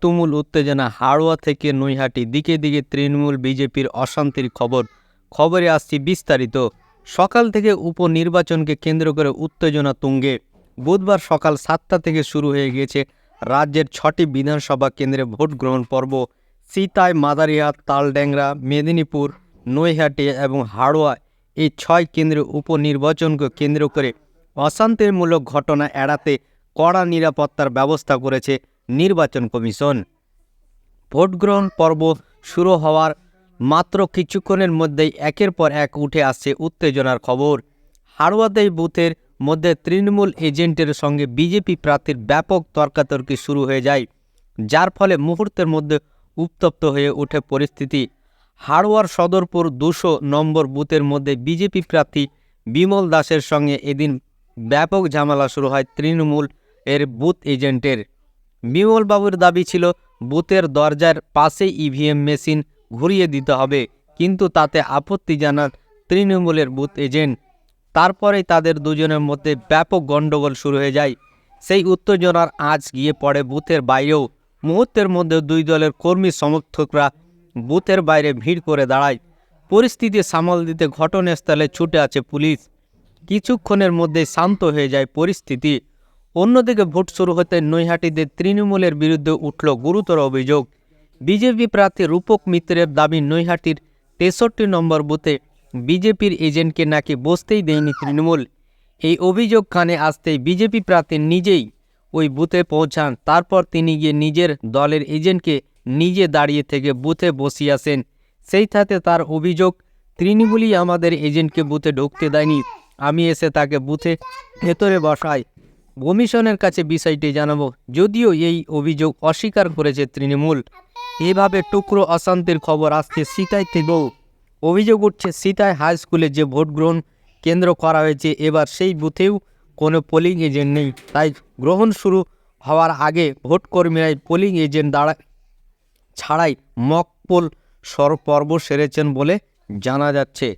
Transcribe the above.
তুমুল উত্তেজনা হাড়োয়া থেকে নৈহাটি, দিকে দিকে তৃণমূল বিজেপির অশান্তির খবর। খবরে আসছি বিস্তারিত। সকাল থেকে উপনির্বাচনকে কেন্দ্র করে উত্তেজনা তুঙ্গে। বুধবার সকাল সাতটা থেকে শুরু হয়ে গিয়েছে রাজ্যের ছটি বিধানসভা কেন্দ্রে ভোট গ্রহণ পর্ব। সীতায় মাদারিহাট তালড্যাংরা, মেদিনীপুর, নৈহাটি এবং হাড়োয়া এই ছয় কেন্দ্রে উপনির্বাচনকে কেন্দ্র করে অশান্তিমূলক ঘটনা এড়াতে কড়া নিরাপত্তার ব্যবস্থা করেছে নির্বাচন কমিশন। ভোট গ্রহণ পর্ব শুরু হওয়ার মাত্র কিছুক্ষণের মধ্যেই একের পর এক উঠে আসছে উত্তেজনার খবর। হাড়োয়াতেই বুথের মধ্যে তৃণমূল এজেন্টের সঙ্গে বিজেপি প্রার্থীর ব্যাপক তর্কাতর্কি শুরু হয়ে যায়, যার ফলে মুহূর্তের মধ্যে উত্তপ্ত হয়ে ওঠে পরিস্থিতি। হাড়োয়ার সদরপুর দুশো নম্বর বুথের মধ্যে বিজেপি প্রার্থী বিমল দাসের সঙ্গে এদিন ব্যাপক ঝামেলা শুরু হয় তৃণমূল এর বুথ এজেন্টের। বিমলবাবুর দাবি ছিল, বুথের দরজার পাশে ইভিএম মেশিন ঘুরিয়ে দিতে হবে, কিন্তু তাতে আপত্তি জানান তৃণমূলের বুথ এজেন্ট। তারপরেই তাদের দুজনের মধ্যে ব্যাপক গণ্ডগোল শুরু হয়ে যায়। সেই উত্তেজনার আঁচ গিয়ে পড়ে বুথের বাইরেও। মুহূর্তের মধ্যে দুই দলের কর্মী সমর্থকরা বুথের বাইরে ভিড় করে দাঁড়ায়। পরিস্থিতি সামাল দিতে ঘটনাস্থলে ছুটে আছে পুলিশ। কিছুক্ষণের মধ্যে শান্ত হয়ে যায় পরিস্থিতি। অন্যদিকে ভোট শুরু হতে নৈহাটিতে তৃণমূলের বিরুদ্ধে উঠল গুরুতর অভিযোগ। বিজেপি প্রার্থী রূপক মিত্রের দাবি, নৈহাটির তেষট্টি নম্বর বুথে বিজেপির এজেন্টকে নাকি বসতেই দেয়নি তৃণমূল। এই অভিযোগ কানে আসতেই বিজেপি প্রার্থী নিজেই ওই বুথে পৌঁছান। তারপর তিনি গিয়ে নিজের দলের এজেন্টকে নিজে দাঁড়িয়ে থেকে বুথে বসিয়ে আসেন। সেই সাথে তার অভিযোগ, তৃণমূলই আমাদের এজেন্টকে বুথে ঢুকতে দেয়নি। আমি এসে তাকে বুথে ভেতরে বসাই। কমিশনের কাছে বিষয়টি জানাব। যদিও এই অভিযোগ অস্বীকার করেছে তৃণমূল। এভাবে টুকরো অশান্তির খবর আসছে সিতাই থেকেও। অভিযোগ উঠছে সিতাই হাই স্কুলে যে ভোট গ্রহণ কেন্দ্র করা হয়েছে, এবার সেই বুথেও কোনো পোলিং এজেন্ট নেই। তাই গ্রহণ শুরু হওয়ার আগে ভোট কর্মীরাই পোলিং এজেন্ট দাঁড়া ছাড়াই মক পোল সর পর্ব সেরেছেন বলে জানা যাচ্ছে।